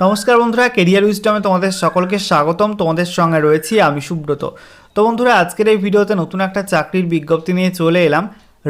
নমস্কার বন্ধুরা কেরিয়ার উইস্টমে তোমাদের সকলকে স্বাগতম। তোমাদের সঙ্গে রয়েছি আমি সুব্রত। তো বন্ধুরা, আজকের এই ভিডিওতে নতুন একটা চাকরির বিজ্ঞপ্তি নিয়ে চলে এলাম।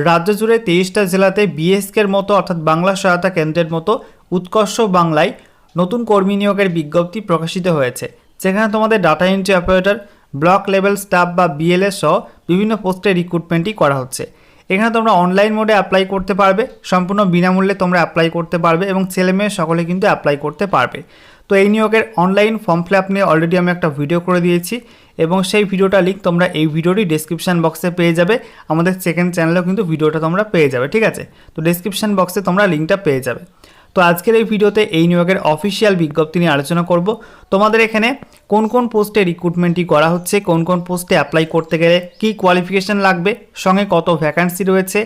রাজ্য জুড়ে তেইশটা জেলাতে বিএসকের মতো, অর্থাৎ বাংলা সহায়তা কেন্দ্রের মতো উৎকর্ষ বাংলায় নতুন কর্মী নিয়োগের বিজ্ঞপ্তি প্রকাশিত হয়েছে। যেখানে তোমাদের data entry operator block level staff বা বিএলএস সহ বিভিন্ন পোস্টে রিক্রুটমেন্টই করা হচ্ছে। এখানে তোমরা অনলাইন মোডে অ্যাপ্লাই করতে পারবে। সম্পূর্ণ বিনামূল্যে তোমরা অ্যাপ্লাই করতে পারবে এবং ছেলে মেয়ে সকলে কিন্তু অ্যাপ্লাই করতে পারবে। তো এই নিয়োগের অনলাইন ফর্ম ফিল আপ নিয়ে অলরেডি আমি একটা ভিডিও করে দিয়েছি এবং সেই ভিডিওটা লিঙ্ক তোমরা এই ভিডিওটি ডিসক্রিপশান বক্সে পেয়ে যাবে। আমাদের সেকেন্ড চ্যানেলেও কিন্তু ভিডিওটা তোমরা পেয়ে যাবে, ঠিক আছে? তো ডেসক্রিপশন বক্সে তোমরা লিঙ্কটা পেয়ে যাবে। তো আজকের এই ভিডিওতে এই নিয়োগের অফিসিয়াল বিজ্ঞপ্তি নিয়ে আলোচনা করব। তোমাদের এখানে কোন কোন পোস্টে রিক্রুটমেন্টটি করা হচ্ছে, কোন কোন পোস্টে অ্যাপ্লাই করতে গেলে কী কোয়ালিফিকেশান লাগবে, সঙ্গে কত ভ্যাকান্সি রয়েছে,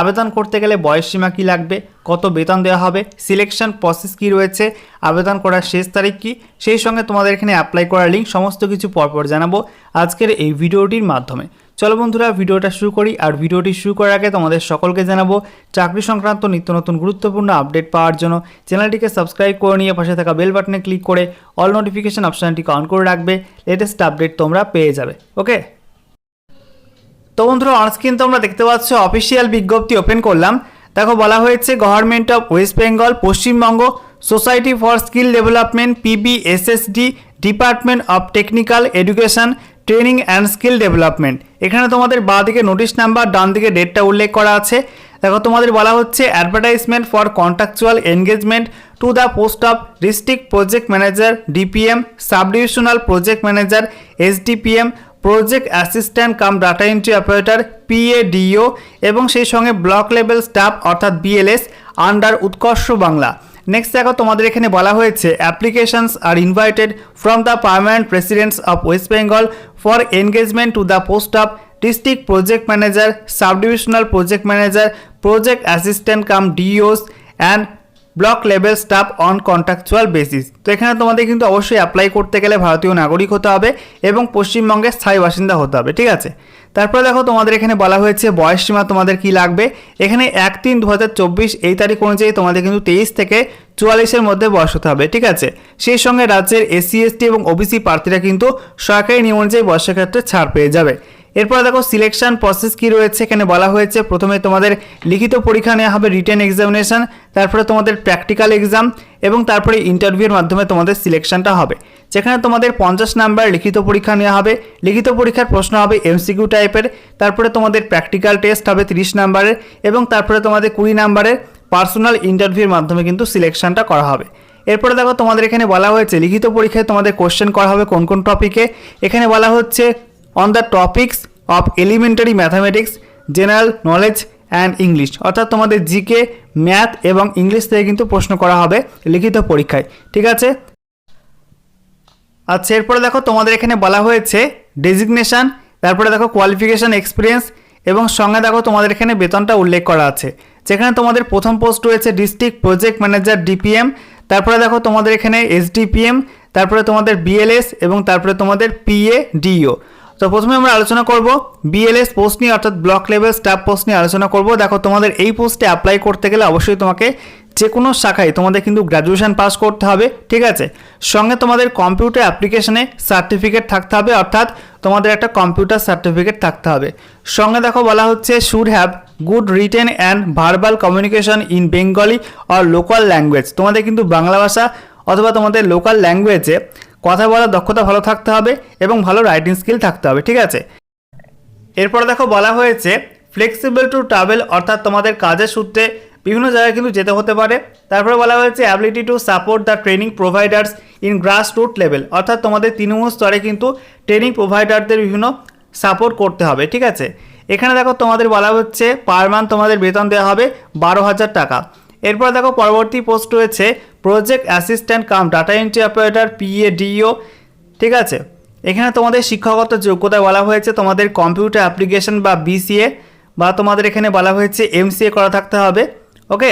আবেদন করতে গেলে বয়স সীমা কী লাগবে, কত বেতন দেওয়া হবে সিলেকশন প্রসেস কী রয়েছে, আবেদন করার শেষ তারিখ কী, সেই সঙ্গে তোমাদের এখানে অ্যাপ্লাই করার লিঙ্ক সমস্ত কিছু পরপর জানাব আজকের এই ভিডিওটির মাধ্যমে। চলো বন্ধুরা, ভিডিওটা শুরু করি। আর ভিডিওটি শুরু করার আগে তোমাদের সকলকে জানাব, চাকরি সংক্রান্ত নিত্য নতুন গুরুত্বপূর্ণ আপডেট পাওয়ার জন্য চ্যানেলটিকে সাবস্ক্রাইব করে নিয়ে পাশে থাকা বেল বাটনে ক্লিক করে অল নোটিফিকেশন অপশানটিকে অন করে রাখবে। লেটেস্ট আপডেট তোমরা পেয়ে যাবে ওকে তো বন্ধুরা অনস্ক্রিন তোমরা দেখতে পাচ্ছ অফিসিয়াল বিজ্ঞপ্তি ওপেন করলাম। দেখো, বলা হয়েছে government of West Bengal Paschimbanga society for skill development PBSSD department of technical education training and skill development এখানে তোমাদের বাঁ দিকে নোটিশ নাম্বার ডান দিকে ডেটটা উল্লেখ করা আছে। দেখো, তোমাদের বলা হচ্ছে advertisement for contractual engagement to the post of district project manager DPM sub divisional project manager SDPM project assistant cum data entry operator PADO এবং সেই সঙ্গে ব্লক লেভেল স্টাফ অর্থাৎ BLS under Utkarsh Bangla. Next দেখো, তোমাদের এখানে বলা হয়েছে applications are invited from the permanent presidents of West Bengal for engagement to the post of district project manager sub divisional project manager project assistant cum DEOs and block level staff on contractual basis তো এখানে তোমাদের কিন্তু অবশ্যই apply করতে গেলে ভারতীয় নাগরিক হতে হবে এবং পশ্চিমবঙ্গের স্থায়ী বাসিন্দা হতে হবে, ঠিক আছে? তারপরে দেখো তোমাদের এখানে বলা হয়েছে বয়স সীমা তোমাদের কি লাগবে? এখানে এক তিন দু এই তারিখ অনুযায়ী তোমাদের কিন্তু তেইশ থেকে চুয়াল্লিশের মধ্যে বয়স হতে হবে, ঠিক আছে? সেই সঙ্গে রাজ্যের এসসি, এসটি এবং ওবিসি প্রার্থীরা কিন্তু সরকারি নিয়ম অনুযায়ী বয়সের ক্ষেত্রে ছাড় পেয়ে যাবে। এরপর দেখো সিলেকশন প্রসেস কি রয়েছে, এখানে বলা হয়েছে, প্রথমে তোমাদের লিখিত পরীক্ষা নেওয়া হবে রিটেন এক্সামিনেশন তারপরে তোমাদের প্র্যাকটিক্যাল এক্সাম এবং তারপরে ইন্টারভিউর মাধ্যমে তোমাদের সিলেকশনটা হবে। যেখানে তোমাদের পঞ্চাশ নাম্বার লিখিত পরীক্ষা নেওয়া হবে, লিখিত পরীক্ষার প্রশ্ন হবে এমসিকিউ টাইপের তারপরে তোমাদের প্র্যাকটিক্যাল টেস্ট হবে তিরিশ নাম্বারের এবং তারপরে তোমাদের কুড়ি নাম্বারের পার্সোনাল ইন্টারভিউর মাধ্যমে কিন্তু সিলেকশনটা করা হবে। এরপরে দেখো তোমাদের এখানে বলা হয়েছে, লিখিত পরীক্ষায় তোমাদের কোশ্চেন করা হবে কোন কোন টপিকে এখানে বলা হচ্ছে on the topics of elementary mathematics general knowledge and English অর্থাৎ তোমাদের জিকে ম্যাথ এবং ইংলিশ থেকে কিন্তু প্রশ্ন করা হবে লিখিত পরীক্ষায়। ঠিক আছে? আচ্ছা এরপরে দেখো তোমাদের এখানে বলা হয়েছে ডেজিগনেশান তারপরে দেখো কোয়ালিফিকেশান এক্সপিরিয়েন্স এবং সঙ্গে দেখো তোমাদের এখানে বেতনটা উল্লেখ করা আছে। যেখানে তোমাদের প্রথম পোস্ট রয়েছে ডিস্ট্রিক্ট প্রজেক্ট ম্যানেজার ডিপিএম তারপরে দেখো তোমাদের এখানে এসডিপিএম তারপরে তোমাদের বিএলএস এবং তারপরে তোমাদের পিএ ডিও তো প্রথমে আমরা আলোচনা করব বিএলএস পোস্ট নিয়ে, অর্থাৎ ব্লক লেভেল স্টাফ পোস্ট নিয়ে আলোচনা করব। দেখো, তোমাদের এই পোস্টে অ্যাপ্লাই করতে গেলে অবশ্যই তোমাকে যে কোনো শাখায় তোমাদের কিন্তু গ্র্যাজুয়েশন পাস করতে হবে, ঠিক আছে? সঙ্গে তোমাদের কম্পিউটার অ্যাপ্লিকেশনে সার্টিফিকেট থাকতে হবে, অর্থাৎ তোমাদের একটা কম্পিউটার সার্টিফিকেট থাকতে হবে। সঙ্গে দেখো, বলা হচ্ছে should have good written and verbal communication in Bengali or local language তোমাদের কিন্তু বাংলা ভাষা অথবা তোমাদের লোকাল ল্যাঙ্গুয়েজে কথা বলার দক্ষতা ভালো থাকতে হবে এবং ভালো রাইটিং স্কিল থাকতে হবে, ঠিক আছে? এরপরে দেখো বলা হয়েছে ফ্লেক্সিবল টু ট্রাভেল অর্থাৎ তোমাদের কাজের সূত্রে বিভিন্ন জায়গায় কিন্তু যেতে হতে পারে। তারপরে বলা হয়েছে ability to support the training providers in grass root level অর্থাৎ তোমাদের তৃণমূল স্তরে কিন্তু ট্রেনিং প্রোভাইডারদের বিভিন্ন সাপোর্ট করতে হবে, ঠিক আছে? এখানে দেখো তোমাদের বলা হচ্ছে পার মান্থ তোমাদের বেতন দেওয়া হবে বারো হাজার টাকা। এরপর দেখো পরবর্তী পোস্ট রয়েছে project assistant cum data entry operator PADO ঠিক আছে? এখানে তোমাদের শিক্ষাগত যোগ্যতায় বলা হয়েছে, তোমাদের কম্পিউটার অ্যাপ্লিকেশন বা বিসিএ বা তোমাদের এখানে বলা হয়েছে এমসিএ করা থাকতে হবে ওকে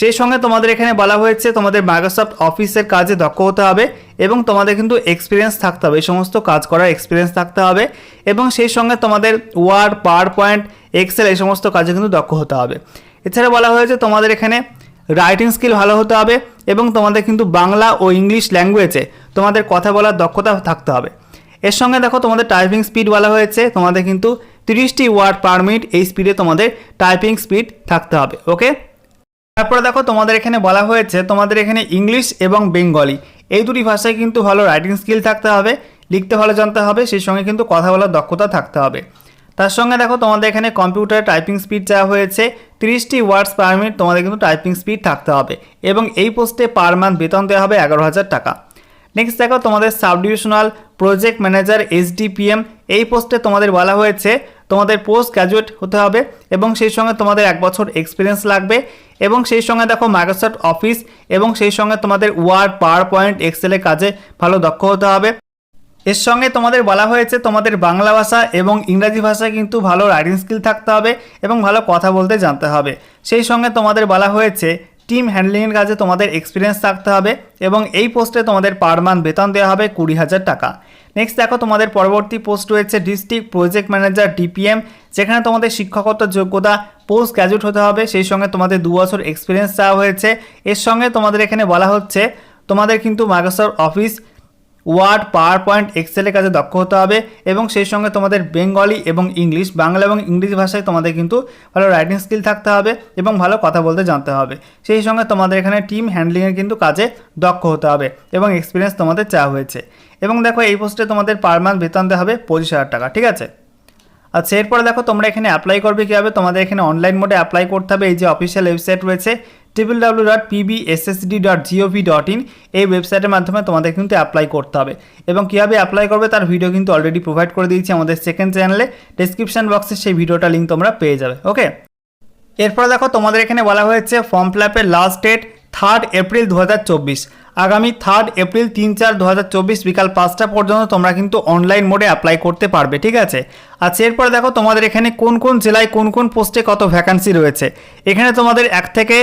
সেই সঙ্গে তোমাদের এখানে বলা হয়েছে, তোমাদের মাইক্রোসফট অফিসের কাজে দক্ষ হতে হবে এবং তোমাদের কিন্তু এক্সপিরিয়েন্স থাকতে হবে, এই সমস্ত কাজ করার এক্সপিরিয়েন্স থাকতে হবে এবং সেই সঙ্গে তোমাদের ওয়ার্ড পাওয়ার পয়েন্ট এক্সেল এই সমস্ত কাজে কিন্তু দক্ষ হতে হবে। এছাড়া বলা হয়েছে তোমাদের এখানে রাইটিং স্কিল ভালো হতে হবে এবং তোমাদের কিন্তু বাংলা ও ইংলিশ ল্যাঙ্গুয়েজে তোমাদের কথা বলার দক্ষতা থাকতে হবে। এর সঙ্গে দেখো তোমাদের টাইপিং স্পিড বলা হয়েছে, তোমাদের কিন্তু তিরিশটি ওয়ার্ড পার মিনিট এই স্পিডে তোমাদের টাইপিং স্পিড থাকতে হবে ওকে তারপরে দেখো তোমাদের এখানে বলা হয়েছে তোমাদের এখানে ইংলিশ এবং বেঙ্গলি, এই দুটি ভাষায় কিন্তু ভালো রাইটিং স্কিল থাকতে হবে, লিখতে ভালো জানতে হবে, সেই সঙ্গে কিন্তু কথা বলার দক্ষতা থাকতে হবে। তার সঙ্গে দেখো তোমাদের এখানে কম্পিউটার টাইপিং স্পিড চাওয়া হয়েছে, তিরিশটি ওয়ার্ডস পার মিনিট তোমাদের কিন্তু টাইপিং স্পিড থাকতে হবে এবং এই পোস্টে পার মান্থ বেতন দেওয়া হবে এগারো হাজার টাকা। নেক্সট দেখো তোমাদের sub divisional project manager SDPM এই পোস্টে তোমাদের বলা হয়েছে, তোমাদের পোস্ট গ্র্যাজুয়েট হতে হবে এবং সেই সঙ্গে তোমাদের এক বছর এক্সপিরিয়েন্স লাগবে এবং সেই সঙ্গে দেখো মাইক্রোসফট অফিস এবং সেই সঙ্গে তোমাদের ওয়ার্ড পাওয়ার পয়েন্ট এক্সেলের কাজে ভালো দক্ষ হতে হবে। এর সঙ্গে তোমাদের বলা হয়েছে তোমাদের বাংলা ভাষা এবং ইংরাজি ভাষায় কিন্তু ভালো রাইটিং স্কিল থাকতে হবে এবং ভালো কথা বলতে জানতে হবে। সেই সঙ্গে তোমাদের বলা হয়েছে টিম হ্যান্ডলিংয়ের কাজে তোমাদের এক্সপিরিয়েন্স থাকতে হবে এবং এই পোস্টে তোমাদের পার মান্থ বেতন দেওয়া হবে কুড়ি হাজার টাকা। নেক্সট দেখো তোমাদের পরবর্তী পোস্ট রয়েছে ডিস্ট্রিক্ট প্রজেক্ট ম্যানেজার ডিপিএম যেখানে তোমাদের শিক্ষকত্ব যোগ্যতা পোস্ট গ্র্যাজুয়েট হতে হবে। সেই সঙ্গে তোমাদের দু বছর এক্সপিরিয়েন্স চাওয়া হয়েছে। এর সঙ্গে তোমাদের এখানে বলা হচ্ছে তোমাদের কিন্তু Microsoft office word power point এক্সেলের কাজে দক্ষ হতে হবে এবং সেই সঙ্গে তোমাদের বেঙ্গলি এবং ইংলিশ, বাংলা এবং ইংরেজি ভাষায় তোমাদের কিন্তু ভালো রাইটিং স্কিল থাকতে হবে এবং ভালো কথা বলতে জানতে হবে। সেই সঙ্গে তোমাদের এখানে টিম হ্যান্ডলিংয়ের কিন্তু কাজে দক্ষ হতে হবে এবং এক্সপিরিয়েন্স তোমাদের চাওয়া হয়েছে। এবং দেখো এই পোস্টে তোমাদের পার মান্থ বেতন দেওয়া হবে পঁচিশ হাজার টাকা, ঠিক আছে? আচ্ছা এরপরে দেখো তোমরা এখানে অ্যাপ্লাই করবে কীভাবে? তোমাদের এখানে অনলাইন মোডে অ্যাপ্লাই করতে হবে, এই যে অফিসিয়াল ওয়েবসাইট রয়েছে triple W dot PBSSD dot GOV dot in এই ওয়েবসাইটের মাধ্যমে তোমাদের কিন্তু অ্যাপ্লাই করতে হবে। এবং কীভাবে অ্যাপ্লাই করবে তার ভিডিও কিন্তু অলরেডি প্রোভাইড করে দিয়েছি আমাদের সেকেন্ড চ্যানেলে ডিসক্রিপশন বক্সে সেই ভিডিওটা লিঙ্ক তোমরা পেয়ে যাবে ওকে এরপর দেখো, তোমাদের এখানে বলা হয়েছে ফর্ম ফিল আপের লাস্ট ডেট থার্ড এপ্রিল দু হাজার চব্বিশ। আগামী থার্ড এপ্রিল তিন চার দু বিকাল পাঁচটা পর্যন্ত তোমরা কিন্তু অনলাইন মোডে অ্যাপ্লাই করতে পারবে, ঠিক আছে? আচ্ছা এরপর দেখো, তোমাদের এখানে কোন কোন জেলায় কোন কোন পোস্টে কত ভ্যাকান্সি রয়েছে? এখানে তোমাদের এক থেকে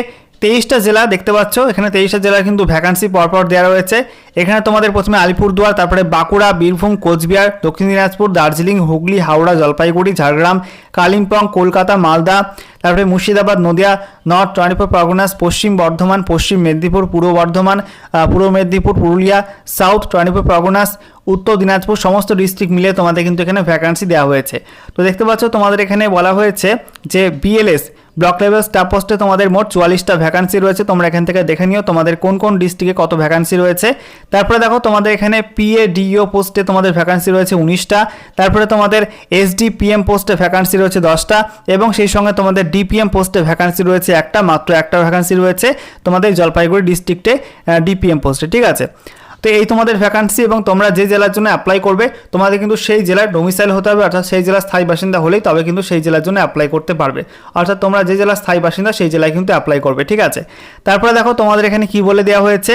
তেইশটা জেলা দেখতে পাচ্ছ। এখানে তেইশটা জেলার কিন্তু ভ্যাকান্সি পরপর দেওয়া রয়েছে। এখানে তোমাদের প্রথমে আলিপুরদুয়ার, তারপরে বাঁকুড়া, বীরভূম, কোচবিহার, দক্ষিণ দিনাজপুর, দার্জিলিং, হুগলি, হাওড়া, জলপাইগুড়ি, ঝাড়গ্রাম, কালিম্পং, কলকাতা, মালদা, তারপরে Murshidabad, Nadia, north twenty four Parganas Paschim Bardhaman, Paschim Medinipur, Purba Bardhaman Purba Medinipur, Purulia, south twenty four Parganas Uttar Dinajpur সমস্ত ডিস্ট্রিক্ট মিলে তোমাদের কিন্তু এখানে ভ্যাকান্সি দেওয়া হয়েছে। তো দেখতে পাচ্ছ, তোমাদের এখানে বলা হয়েছে যে বিএলএস ব্লক লেভেল স্টাফ পোস্টে তোমাদের মোট চুয়াল্লিশটা ভ্যাকান্সি রয়েছে। তোমরা এখান থেকে দেখে নিও তোমাদের কোন কোন ডিস্ট্রিক্টে কত ভ্যাকান্সি রয়েছে। তারপরে দেখো তোমাদের এখানে পিএ ডিও পোস্টে তোমাদের ভ্যাকান্সি রয়েছে উনিশটা। তারপরে তোমাদের এসডি পিএম পোস্টে ভ্যাকান্সি রয়েছে দশটা। এবং সেই সঙ্গে তোমাদের ডিপিএম পোস্টে ভ্যাকান্সি রয়েছে একটা, মাত্র একটা ভ্যাকান্সি রয়েছে তোমাদের জলপাইগুড়ি ডিস্ট্রিক্টে ডিপিএম পোস্টে ঠিক আছে? তো এই তোমাদের ভ্যাকান্সি এবং তোমরা যে জেলার জন্য অ্যাপ্লাই করবে, তোমাদের কিন্তু সেই জেলার ডোমিসাইল হতে হবে, অর্থাৎ সেই জেলার স্থায়ী বাসিন্দা হলেই তবে কিন্তু সেই জেলার জন্য অ্যাপ্লাই করতে পারবে। অর্থাৎ তোমরা যে জেলার স্থায়ী বাসিন্দা সেই জেলায় কিন্তু অ্যাপ্লাই করবে, ঠিক আছে? তারপরে দেখো তোমাদের এখানে কি বলে দেওয়া হয়েছে?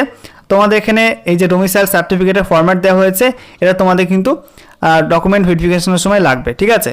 তোমাদের এখানে এই যে ডোমিসাইল সার্টিফিকেটের ফরম্যাট দেওয়া হয়েছে, এটা তোমাদের কিন্তু ডকুমেন্ট ভেরিফিকেশনের সময় লাগবে, ঠিক আছে?